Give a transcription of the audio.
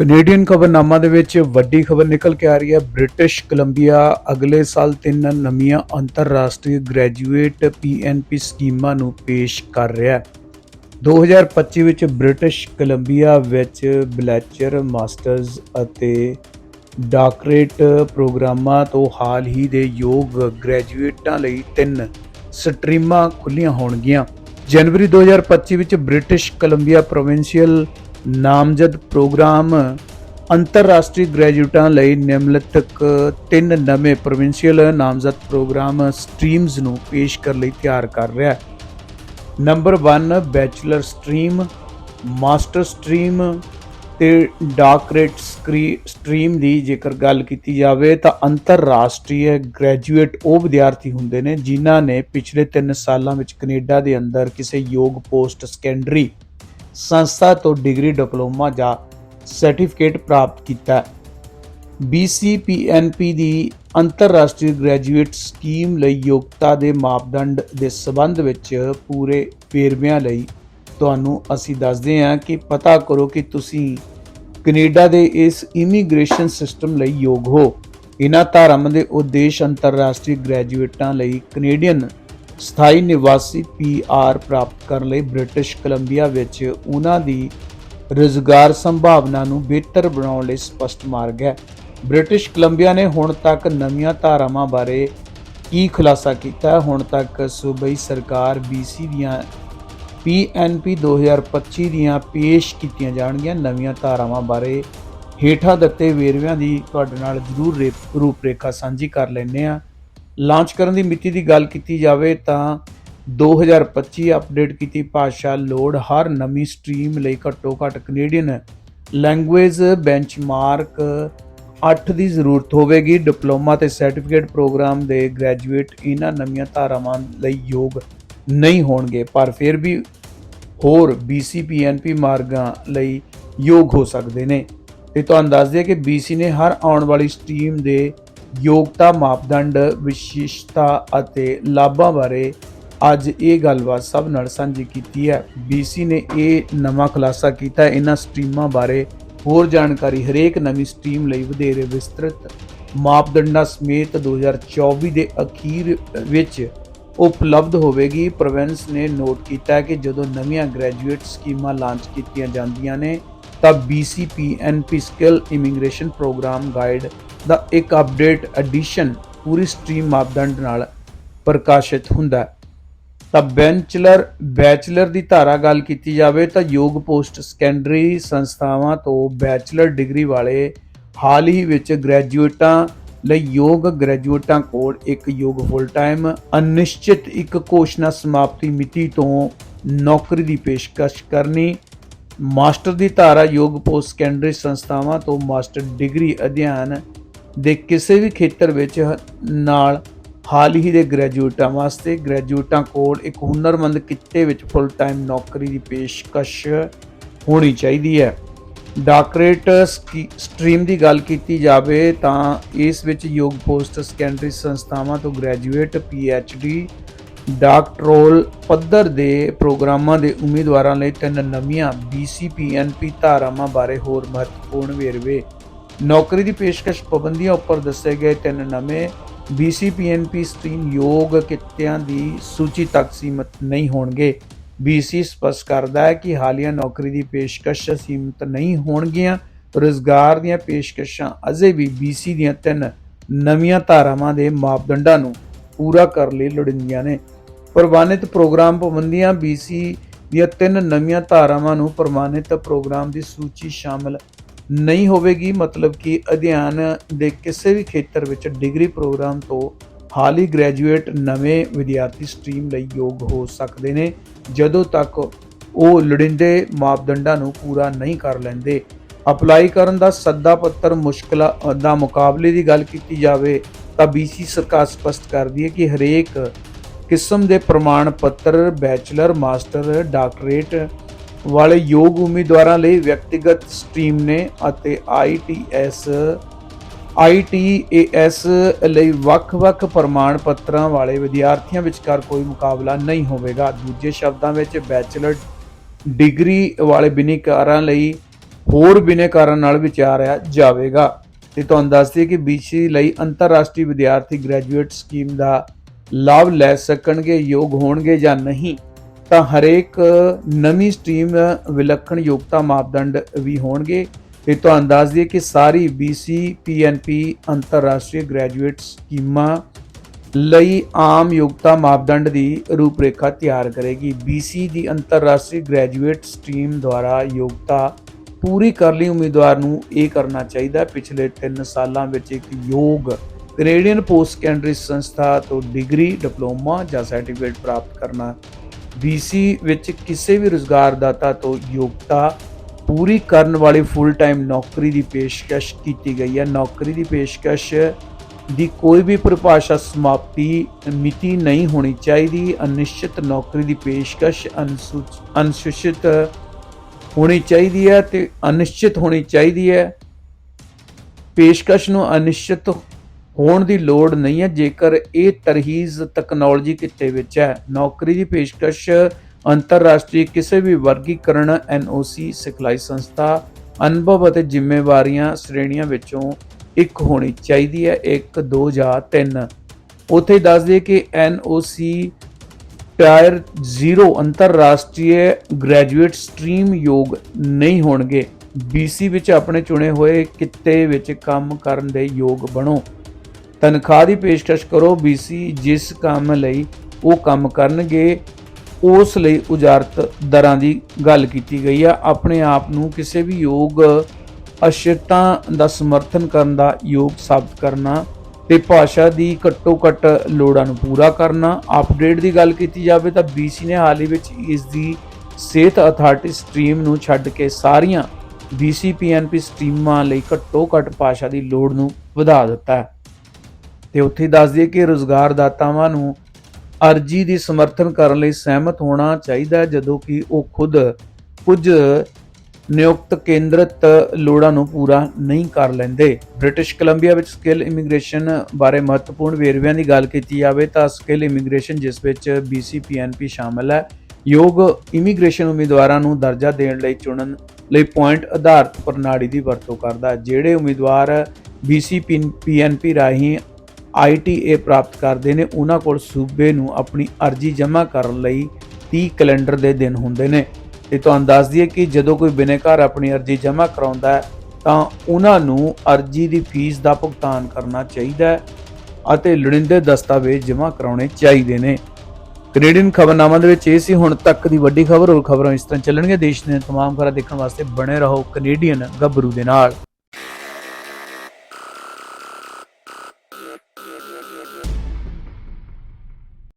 Canadian ਖਬਰਨਾਮਾ ਦੇ ਵਿੱਚ ਵੱਡੀ ਖਬਰ ਨਿਕਲ ਕੇ ਆ ਰਹੀ ਹੈ। ਬ੍ਰਿਟਿਸ਼ ਕੋਲੰਬੀਆ ਅਗਲੇ ਸਾਲ ਤਿੰਨ ਨਵੀਆਂ ਅੰਤਰਰਾਸ਼ਟਰੀ ਗ੍ਰੈਜੂਏਟ ਪੀਐਨਪੀ ਸਕੀਮਾਂ ਨੂੰ ਪੇਸ਼ ਕਰ ਰਿਹਾ ਹੈ। 2025 ਵਿੱਚ ਬ੍ਰਿਟਿਸ਼ ਕੋਲੰਬੀਆ ਵਿੱਚ ਬਲੈਚਰ, ਮਾਸਟਰਜ਼ ਅਤੇ ਡਾਕਟਰੇਟ ਪ੍ਰੋਗਰਾਮਾਂ ਤੋਂ ਹਾਲ ਹੀ ਦੇ ਯੋਗ ਗ੍ਰੈਜੂਏਟਾਂ ਲਈ ਤਿੰਨ ਸਟਰੀਮਾਂ ਖੁੱਲੀਆਂ ਹੋਣਗੀਆਂ। ਜਨਵਰੀ 2025 ਵਿੱਚ ਬ੍ਰਿਟਿਸ਼ ਕੋਲੰਬੀਆ ਪ੍ਰੋਵਿੰਸ਼ੀਅਲ ਨਾਮਜ਼ਦ ਪ੍ਰੋਗਰਾਮ ਅੰਤਰਰਾਸ਼ਟਰੀ ਗ੍ਰੈਜੂਏਟਾਂ ਲਈ ਨਿਮਨਲਿਖਤ ਤਿੰਨ ਨਵੇਂ ਪ੍ਰੋਵਿੰਸ਼ੀਅਲ ਨਾਮਜ਼ਦ ਪ੍ਰੋਗਰਾਮ ਸਟਰੀਮਜ਼ ਨੂੰ ਪੇਸ਼ ਕਰਨ ਲਈ ਤਿਆਰ ਕਰ ਰਿਹਾ ਹੈ। Number 1 bachelor stream, master stream ਤੇ ਡਾਕਟਰੇਟ ਸਟਰੀਮ ਦੀ ਜੇਕਰ ਗੱਲ ਕੀਤੀ ਜਾਵੇ ਤਾਂ ਅੰਤਰਰਾਸ਼ਟਰੀ ਗ੍ਰੈਜੂਏਟ ਉਹ ਵਿਦਿਆਰਥੀ ਹੁੰਦੇ ਨੇ ਜਿਨ੍ਹਾਂ ਨੇ ਪਿਛਲੇ 3 ਸਾਲਾਂ ਵਿੱਚ ਕੈਨੇਡਾ ਦੇ ਅੰਦਰ ਕਿਸੇ ਯੋਗ ਪੋਸਟ ਸੈਕੰਡਰੀ ਸੰਸਥਾ ਤੋਂ ਡਿਗਰੀ, ਡਿਪਲੋਮਾ ਜਾਂ ਸਰਟੀਫਿਕੇਟ ਪ੍ਰਾਪਤ ਕੀਤਾ। ਹੈ BCPNP ਦੀ ਅੰਤਰਰਾਸ਼ਟਰੀ ਗ੍ਰੈਜੂਏਟ ਸਕੀਮ ਲਈ ਯੋਗਤਾ ਦੇ ਮਾਪਦੰਡ ਦੇ ਸਬੰਧ ਵਿੱਚ ਪੂਰੇ ਵੇਰਵਿਆਂ ਲਈ ਤੁਹਾਨੂੰ ਅਸੀਂ ਦੱਸਦੇ ਹਾਂ ਕਿ ਪਤਾ ਕਰੋ ਕਿ ਤੁਸੀਂ ਕੈਨੇਡਾ ਦੇ ਇਸ ਇਮੀਗ੍ਰੇਸ਼ਨ ਸਿਸਟਮ ਲਈ ਯੋਗ ਹੋ। ਇਹਨਾਂ ਧਾਰਮ ਦੇ ਉਦੇਸ਼ ਅੰਤਰਰਾਸ਼ਟਰੀ ਗ੍ਰੈਜੂਏਟਾਂ ਲਈ ਕੈਨੇਡੀਅਨ ਸਥਾਈ ਨਿਵਾਸੀ ਪੀਆਰ ਪ੍ਰਾਪਤ ਕਰਨ ਲਈ ਬ੍ਰਿਟਿਸ਼ ਕੋਲੰਬੀਆ ਵਿੱਚ ਉਹਨਾਂ ਦੀ ਰੁਜ਼ਗਾਰ ਸੰਭਾਵਨਾ ਨੂੰ ਬਿਹਤਰ ਬਣਾਉਣ ਲਈ ਸਪਸ਼ਟ ਮਾਰਗ ਹੈ। ਬ੍ਰਿਟਿਸ਼ ਕੋਲੰਬੀਆ ਨੇ ਹੁਣ ਤੱਕ ਨਵੀਆਂ ਧਾਰਾਵਾਂ ਬਾਰੇ ਕੀ ਖੁਲਾਸਾ ਕੀਤਾ? ਹੁਣ ਤੱਕ ਸੂਬਾਈ ਸਰਕਾਰ BC ਦੀਆਂ PNP 2025 ਦੀਆਂ ਪੇਸ਼ ਕੀਤੀਆਂ ਜਾਣਗੀਆਂ। ਨਵੀਆਂ ਧਾਰਾਵਾਂ ਬਾਰੇ ਹੇਠਾਂ ਦਿੱਤੇ ਵੇਰਵਿਆਂ ਦੀ ਤੁਹਾਡੇ ਨਾਲ ਜ਼ਰੂਰ ਰੇ- ਰੂਪਰੇਖਾ ਸਾਂਝੀ ਕਰ ਲੈਂਦੇ ਆ ਲਾਂਚ ਕਰਨ ਦੀ ਮਿਤੀ ਦੀ ਗੱਲ ਕੀਤੀ ਜਾਵੇ ਤਾਂ 2025 ਅਪਡੇਟ ਕੀਤੀ ਭਾਸ਼ਾ ਲੋੜ ਹਰ ਨਵੀਂ ਸਟਰੀਮ ਲਈ ਘੱਟੋ ਘੱਟ ਕੈਨੇਡੀਅਨ ਲੈਂਗੁਏਜ ਬੈਂਚਮਾਰਕ 8 ਦੀ ਜ਼ਰੂਰਤ ਹੋਵੇਗੀ। ਡਿਪਲੋਮਾ ਤੇ ਸਰਟੀਫਿਕੇਟ ਪ੍ਰੋਗਰਾਮ ਦੇ ਗ੍ਰੈਜੂਏਟ ਇਹਨਾਂ ਨਵੀਆਂ ਧਾਰਾਵਾਂ ਲਈ ਯੋਗ ਨਹੀਂ ਹੋਣਗੇ, ਪਰ ਫਿਰ ਵੀ ਹੋਰ BCPNP ਮਾਰਗਾਂ ਲਈ ਯੋਗ ਹੋ ਸਕਦੇ ਨੇ। ਤੇ ਤੁਹਾਨੂੰ ਦੱਸ ਦਈਏ ਕਿ BC ਨੇ ਹਰ ਆਉਣ ਵਾਲੀ ਸਟਰੀਮ ਦੇ ਯੋਗਤਾ ਮਾਪਦੰਡ, ਵਿਸ਼ੇਸ਼ਤਾ ਅਤੇ ਲਾਭਾਂ ਬਾਰੇ ਅੱਜ ਇਹ ਗੱਲਬਾਤ ਸਭ ਨਾਲ ਸਾਂਝੀ ਕੀਤੀ ਹੈ। BC ਨੇ ਇਹ ਨਵਾਂ ਖੁਲਾਸਾ ਕੀਤਾ। ਇਹਨਾਂ ਸਟਰੀਮਾਂ ਬਾਰੇ ਹੋਰ ਜਾਣਕਾਰੀ ਹਰੇਕ ਨਵੀਂ ਸਟਰੀਮ ਲਈ ਵਧੇਰੇ ਵਿਸਤ੍ਰਿਤ ਮਾਪਦੰਡਾਂ ਸਮੇਤ 2024 ਦੇ ਅਖੀਰ ਵਿੱਚ ਉਪਲਬਧ ਹੋਵੇਗੀ। ਪ੍ਰੋਵਿੰਸ ਨੇ ਨੋਟ ਕੀਤਾ ਕਿ ਜਦੋਂ ਨਵੀਆਂ ਗ੍ਰੈਜੂਏਟ ਸਕੀਮਾਂ ਲਾਂਚ ਕੀਤੀਆਂ ਜਾਂਦੀਆਂ ਨੇ, ਤਾਂ BCPNP skill immigration program guide ਦਾ ਇੱਕ ਅਪਡੇਟ ਐਡੀਸ਼ਨ ਪੂਰੀ ਸਟਰੀਮ ਮਾਪਦੰਡ ਨਾਲ ਪ੍ਰਕਾਸ਼ਿਤ ਹੁੰਦਾ ਹੈ। ਤਾਂ ਬੈਂਚਲਰ ਬੈਚਲਰ ਦੀ ਧਾਰਾ ਗੱਲ ਕੀਤੀ ਜਾਵੇ ਤਾਂ ਯੋਗ ਪੋਸਟ ਸੈਕੰਡਰੀ ਸੰਸਥਾਵਾਂ ਤੋਂ ਬੈਚਲਰ ਡਿਗਰੀ ਵਾਲੇ ਹਾਲ ਹੀ ਵਿੱਚ ਗ੍ਰੈਜੂਏਟਾਂ ਲਈ ਯੋਗ ਗ੍ਰੈਜੂਏਟਾਂ ਕੋਲ ਇੱਕ ਯੋਗ ਫੁੱਲ ਟਾਈਮ ਅਨਿਸ਼ਚਿਤ ਇੱਕ ਘੋਸ਼ਣਾ ਸਮਾਪਤੀ ਮਿਤੀ ਤੋਂ ਨੌਕਰੀ ਦੀ ਪੇਸ਼ਕਸ਼ ਕਰਨੀ, ਮਾਸਟਰ ਦੀ ਧਾਰਾ ਯੋਗ ਪੋਸਟ ਸੈਕੰਡਰੀ ਸੰਸਥਾਵਾਂ ਤੋਂ ਮਾਸਟਰ ਡਿਗਰੀ ਅਧਿਐਨ ਦੇ ਕਿਸੇ ਵੀ ਖੇਤਰ ਵਿੱਚ ਨਾਲ ਹਾਲ ਹੀ ਦੇ ਗ੍ਰੈਜੂਏਟਾਂ ਵਾਸਤੇ, ਗ੍ਰੈਜੂਏਟਾਂ ਕੋਲ ਇੱਕ ਹੁਨਰਮੰਦ ਕਿੱਤੇ ਵਿੱਚ ਫੁੱਲ ਟਾਈਮ ਨੌਕਰੀ ਦੀ ਪੇਸ਼ਕਸ਼ ਹੋਣੀ ਚਾਹੀਦੀ ਹੈ। ਡਾਕਟਰੇਟ ਸਟਰੀਮ ਦੀ ਗੱਲ ਕੀਤੀ ਜਾਵੇ ਤਾਂ ਇਸ ਵਿੱਚ ਯੋਗ ਪੋਸਟ ਸੈਕੰਡਰੀ ਸੰਸਥਾਵਾਂ ਤੋਂ ਗ੍ਰੈਜੂਏਟ ਡੀ ਡਾਕਟਰੋਲ ਪੱਧਰ ਦੇ ਪ੍ਰੋਗਰਾਮਾਂ ਦੇ ਉਮੀਦਵਾਰਾਂ ਲਈ ਤਿੰਨ ਨਵੀਆਂ BCPNP ਧਾਰਾਵਾਂ ਬਾਰੇ ਹੋਰ ਮਹੱਤਵਪੂਰਨ ਵੇਰਵੇ ਨੌਕਰੀ ਦੀ ਪੇਸ਼ਕਸ਼ ਪਾਬੰਦੀਆਂ ਉੱਪਰ ਦੱਸੇ ਗਏ ਤਿੰਨ ਨਵੇਂ BCPNP ਸਟਰੀਮ ਯੋਗ ਕਿੱਤਿਆਂ ਦੀ ਸੂਚੀ ਤੱਕ ਸੀਮਿਤ ਨਹੀਂ ਹੋਣਗੇ। BC ਸਪਸ਼ਟ ਕਰਦਾ ਹੈ ਕਿ ਹਾਲੀਆ ਨੌਕਰੀ ਦੀ ਪੇਸ਼ਕਸ਼ ਸੀਮਿਤ ਨਹੀਂ ਹੋਣਗੀਆਂ। ਰੋਜ਼ਗਾਰ ਦੀਆਂ ਪੇਸ਼ਕਸ਼ਾਂ ਅਜੇ ਵੀ BC ਦੀਆਂ ਤਿੰਨ ਨਵੀਆਂ ਧਾਰਾਵਾਂ ਦੇ ਮਾਪਦੰਡਾਂ ਨੂੰ ਪੂਰਾ ਕਰਨ ਲਈ ਲੋੜੀਂਦੀਆਂ ਨੇ। ਪ੍ਰਵਾਨਿਤ ਪ੍ਰੋਗਰਾਮ ਪਾਬੰਦੀਆਂ BC ਦੀਆਂ ਤਿੰਨ ਨਵੀਆਂ ਧਾਰਾਵਾਂ ਨੂੰ ਪ੍ਰਮਾਣਿਤ ਪ੍ਰੋਗਰਾਮ ਦੀ ਸੂਚੀ ਸ਼ਾਮਲ ਨਹੀਂ ਹੋਵੇਗੀ, ਮਤਲਬ ਕਿ ਅਧਿਐਨ ਦੇ ਕਿਸੇ ਵੀ ਖੇਤਰ ਵਿੱਚ ਡਿਗਰੀ ਪ੍ਰੋਗਰਾਮ ਤੋਂ ਹਾਲ ਹੀ ਗ੍ਰੈਜੂਏਟ ਨਵੇਂ ਵਿਦਿਆਰਥੀ ਸਟਰੀਮ ਲਈ ਯੋਗ ਹੋ ਸਕਦੇ ਨੇ। ਜਦੋਂ ਤੱਕ ਉਹ ਲੋੜੀਂਦੇ ਮਾਪਦੰਡਾਂ ਨੂੰ ਪੂਰਾ ਨਹੀਂ ਕਰ ਲੈਂਦੇ, ਅਪਲਾਈ ਕਰਨ ਦਾ ਸੱਦਾ ਪੱਤਰ ਮੁਸ਼ਕਲਾਂ ਦਾ ਮੁਕਾਬਲੇ ਦੀ ਗੱਲ ਕੀਤੀ ਜਾਵੇ, ਤਾਂ BC ਸਰਕਾਰ ਸਪਸ਼ਟ ਕਰਦੀ ਹੈ ਕਿ ਹਰੇਕ ਕਿਸਮ ਦੇ ਪ੍ਰਮਾਣ ਪੱਤਰ, ਬੈਚਲਰ, ਮਾਸਟਰ, ਡਾਕਟਰੇਟ ਵਾਲੇ ਯੋਗ ਉਮੀਦਵਾਰਾਂ ਲਈ ਵਿਅਕਤੀਗਤ ਸਟਰੀਮ ਨੇ ਅਤੇ ITS ITAS ਲਈ ਵੱਖ-ਵੱਖ ਪ੍ਰਮਾਣ ਪੱਤਰਾਂ ਵਾਲੇ ਵਿਦਿਆਰਥੀਆਂ ਵਿਚਕਾਰ ਕੋਈ ਮੁਕਾਬਲਾ ਨਹੀਂ ਹੋਵੇਗਾ। ਦੂਜੇ ਸ਼ਬਦਾਂ ਵਿੱਚ ਬੈਚਲਰ ਡਿਗਰੀ ਵਾਲੇ ਬਿਨੇਕਾਰਾਂ ਲਈ ਹੋਰ ਬਿਨੇਕਾਰਾਂ ਨਾਲ ਵਿਚਾਰਿਆ ਜਾਵੇਗਾ। ਤੇ ਤੁਹਾਨੂੰ ਦੱਸ ਦਈਏ ਕਿ BC ਲਈ ਅੰਤਰਰਾਸ਼ਟਰੀ ਵਿਦਿਆਰਥੀ ਗ੍ਰੈਜੂਏਟ ਸਕੀਮ ਦਾ ਲਾਭ ਲੈ ਸਕਣਗੇ, ਯੋਗ ਹੋਣਗੇ ਜਾਂ ਨਹੀਂ। ਤਾਂ ਹਰੇਕ ਨਵੀਂ ਸਟਰੀਮ ਵਿਲੱਖਣ ਯੋਗਤਾ ਮਾਪਦੰਡ ਵੀ ਹੋਣਗੇ। ਇਹ ਤੁਹਾਨੂੰ ਦੱਸ ਦਈਏ ਕਿ ਸਾਰੀ BC PNP ਅੰਤਰਰਾਸ਼ਟਰੀ ਗ੍ਰੈਜੂਏਟ ਸਕੀਮਾਂ ਲਈ ਆਮ ਯੋਗਤਾ ਮਾਪਦੰਡ ਦੀ ਰੂਪਰੇਖਾ ਤਿਆਰ ਕਰੇਗੀ। BC ਦੀ ਅੰਤਰਰਾਸ਼ਟਰੀ ਗ੍ਰੈਜੂਏਟ ਸਟਰੀਮ ਦੁਆਰਾ ਯੋਗਤਾ ਪੂਰੀ ਕਰ ਲਈ ਉਮੀਦਵਾਰ ਨੂੰ ਇਹ ਕਰਨਾ ਚਾਹੀਦਾ। ਪਿਛਲੇ 3 ਸਾਲਾਂ ਵਿੱਚ ਇੱਕ ਯੋਗ ਕੈਨੇਡੀਅਨ ਪੋਸਟ ਸੈਕੰਡਰੀ ਸੰਸਥਾ ਤੋਂ ਡਿਗਰੀ ਡਿਪਲੋਮਾ ਜਾਂ ਸਰਟੀਫਿਕੇਟ ਪ੍ਰਾਪਤ ਕਰਨਾ BC ਵਿੱਚ ਕਿਸੇ ਵੀ ਰੁਜ਼ਗਾਰਦਾਤਾ ਤੋਂ ਯੋਗਤਾ ਪੂਰੀ ਕਰਨ ਵਾਲੀ ਫੁੱਲ ਟਾਈਮ ਨੌਕਰੀ ਦੀ ਪੇਸ਼ਕਸ਼ ਕੀਤੀ ਗਈ ਹੈ। ਨੌਕਰੀ ਦੀ ਪੇਸ਼ਕਸ਼ ਦੀ ਕੋਈ ਵੀ ਪਰਿਭਾਸ਼ਾ ਸਮਾਪਤੀ ਮਿਤੀ ਨਹੀਂ ਹੋਣੀ ਚਾਹੀਦੀ। ਅਨਿਸ਼ਚਿਤ ਨੌਕਰੀ ਦੀ ਪੇਸ਼ਕਸ਼ ਅਨਸੂਚ- ਅਨੁਸੂਚਿਤ ਹੋਣੀ ਚਾਹੀਦੀ ਹੈ ਤੇ ਅਨਿਸ਼ਚਿਤ ਹੋਣੀ ਚਾਹੀਦੀ ਹੈ। ਪੇਸ਼ਕਸ਼ ਨੂੰ ਅਨਿਸ਼ਚਿਤ ਹੋਣ ਦੀ ਲੋੜ ਨਹੀਂ ਹੈ, ਜੇਕਰ ਇਹ ਤਰਹੀਜ਼ ਤਕਨਾਲੋਜੀ ਕਿੱਤੇ ਵਿੱਚ ਹੈ। ਨੌਕਰੀ ਦੀ ਪੇਸ਼ਕਸ਼ ਅੰਤਰਰਾਸ਼ਟਰੀ ਕਿਸੇ ਵੀ ਵਰਗੀਕਰਨ NOC ਸਿਖਲਾਈ ਸੰਸਥਾ ਅਨੁਭਵ ਅਤੇ ਜ਼ਿੰਮੇਵਾਰੀਆਂ ਸ਼੍ਰੇਣੀਆਂ ਵਿੱਚੋਂ ਇੱਕ ਹੋਣੀ ਚਾਹੀਦੀ ਹੈ 1 2 ਜਾਂ 3 ਉੱਥੇ ਹੀ ਦੱਸ ਦਈਏ ਕਿ NOC ਟਾਇਰ 0 ਅੰਤਰਰਾਸ਼ਟਰੀ ਗ੍ਰੈਜੂਏਟ ਸਟਰੀਮ ਯੋਗ ਨਹੀਂ ਹੋਣਗੇ। BC ਵਿੱਚ ਆਪਣੇ ਚੁਣੇ ਹੋਏ ਕਿੱਤੇ ਵਿੱਚ ਕੰਮ ਕਰਨ ਦੇ ਯੋਗ ਬਣੋ। ਤਨਖਾਹ ਦੀ ਪੇਸ਼ਕਸ਼ ਕਰੋ BC ਜਿਸ ਕੰਮ ਲਈ ਉਹ ਕੰਮ ਕਰਨਗੇ, ਉਸ ਲਈ ਉਜਾਰਤ ਦਰਾਂ ਦੀ ਗੱਲ ਕੀਤੀ ਗਈ ਆ। ਆਪਣੇ ਆਪ ਨੂੰ ਕਿਸੇ ਵੀ ਯੋਗ ਅਸ਼ਰਤਾਂ ਦਾ ਸਮਰਥਨ ਕਰਨ ਦਾ ਯੋਗ ਸਾਬਤ ਕਰਨਾ ਤੇ ਭਾਸ਼ਾ ਦੀ ਘੱਟੋ ਘੱਟ ਲੋੜਾਂ ਨੂੰ ਪੂਰਾ ਕਰਨਾ। ਅਪਡੇਟ ਦੀ ਗੱਲ ਕੀਤੀ ਜਾਵੇ ਤਾਂ BC ਨੇ ਹਾਲ ਹੀ ਵਿੱਚ ਇਸ ਦੀ ਸਿਹਤ ਅਥਾਰਟੀ ਸਟਰੀਮ ਨੂੰ ਛੱਡ ਕੇ ਸਾਰੀਆਂ BC PNP ਸਟਰੀਮਾਂ ਲਈ ਘੱਟੋ ਘੱਟ ਭਾਸ਼ਾ ਦੀ ਲੋੜ ਨੂੰ ਵਧਾ ਦਿੱਤਾ ਹੈ। ਤੇ ਉੱਥੇ ਹੀ ਦੱਸ ਦਈਏ ਕਿ ਰੁਜ਼ਗਾਰਦਾਤਾਵਾਂ ਨੂੰ ਅਰਜੀ ਦੀ ਸਮਰਥਨ ਕਰਨ ਲਈ ਸਹਿਮਤ ਹੋਣਾ ਚਾਹੀਦਾ ਜਦੋਂ ਕਿ ਉਹ ਖੁਦ ਕੁਝ ਨਿਯੁਕਤ ਕੇਂਦਰਿਤ ਲੋੜਾਂ ਨੂੰ ਪੂਰਾ ਨਹੀਂ ਕਰ ਲੈਂਦੇ। ਬ੍ਰਿਟਿਸ਼ ਕੋਲੰਬੀਆ ਵਿੱਚ ਸਕਿੱਲ ਇਮੀਗ੍ਰੇਸ਼ਨ ਬਾਰੇ ਮਹੱਤਵਪੂਰਨ ਵੇਰਵਿਆਂ ਦੀ ਗੱਲ ਕੀਤੀ ਜਾਵੇ ਤਾਂ ਸਕਿੱਲ ਇਮੀਗ੍ਰੇਸ਼ਨ, ਜਿਸ ਵਿੱਚ BC PNP ਸ਼ਾਮਲ ਹੈ, ਯੋਗ ਇਮੀਗ੍ਰੇਸ਼ਨ ਉਮੀਦਵਾਰਾਂ ਨੂੰ ਦਰਜਾ ਦੇਣ ਲਈ ਚੁਣਨ ਲਈ ਪੁਆਇੰਟ ਆਧਾਰਿਤ ਪ੍ਰਣਾਲੀ ਦੀ ਵਰਤੋਂ ਕਰਦਾ ਜਿਹੜੇ ਉਮੀਦਵਾਰ BC PNP ਰਾਹੀਂ ITA ਪ੍ਰਾਪਤ ਕਰਦੇ ਨੇ, ਉਹਨਾਂ ਕੋਲ ਸੂਬੇ ਨੂੰ ਆਪਣੀ ਅਰਜ਼ੀ ਜਮ੍ਹਾਂ ਕਰਨ ਲਈ 30 ਕੈਲੰਡਰ ਦੇ ਦਿਨ ਹੁੰਦੇ ਨੇ। ਤੇ ਤੁਹਾਨੂੰ ਦੱਸ ਦਈਏ ਕਿ ਜਦੋਂ ਕੋਈ ਬਿਨੇਕਾਰ ਆਪਣੀ ਅਰਜ਼ੀ ਜਮ੍ਹਾਂ ਕਰਾਉਂਦਾ ਹੈ, ਤਾਂ ਉਹਨਾਂ ਨੂੰ ਅਰਜ਼ੀ ਦੀ ਫੀਸ ਦਾ ਭੁਗਤਾਨ ਕਰਨਾ ਚਾਹੀਦਾ ਹੈ ਅਤੇ ਲੋੜੀਂਦੇ ਦਸਤਾਵੇਜ਼ ਜਮ੍ਹਾਂ ਕਰਾਉਣੇ ਚਾਹੀਦੇ ਨੇ। ਕੈਨੇਡੀਅਨ ਖਬਰਨਾਮਾ ਦੇ ਵਿੱਚ ਇਹ ਸੀ, ਹੁਣ ਤੱਕ ਦੀ ਵੱਡੀ ਖਬਰ, ਹੋਰ ਖਬਰਾਂ ਇਸ ਤਰ੍ਹਾਂ ਚੱਲਣਗੀਆਂ। ਦੇਸ਼ ਦੀਆਂ ਤਮਾਮ ਖਬਰਾਂ ਦੇਖਣ ਵਾਸਤੇ ਬਣੇ ਰਹੋ ਕੈਨੇਡੀਅਨ ਗੱਭਰੂ ਦੇ ਨਾਲ।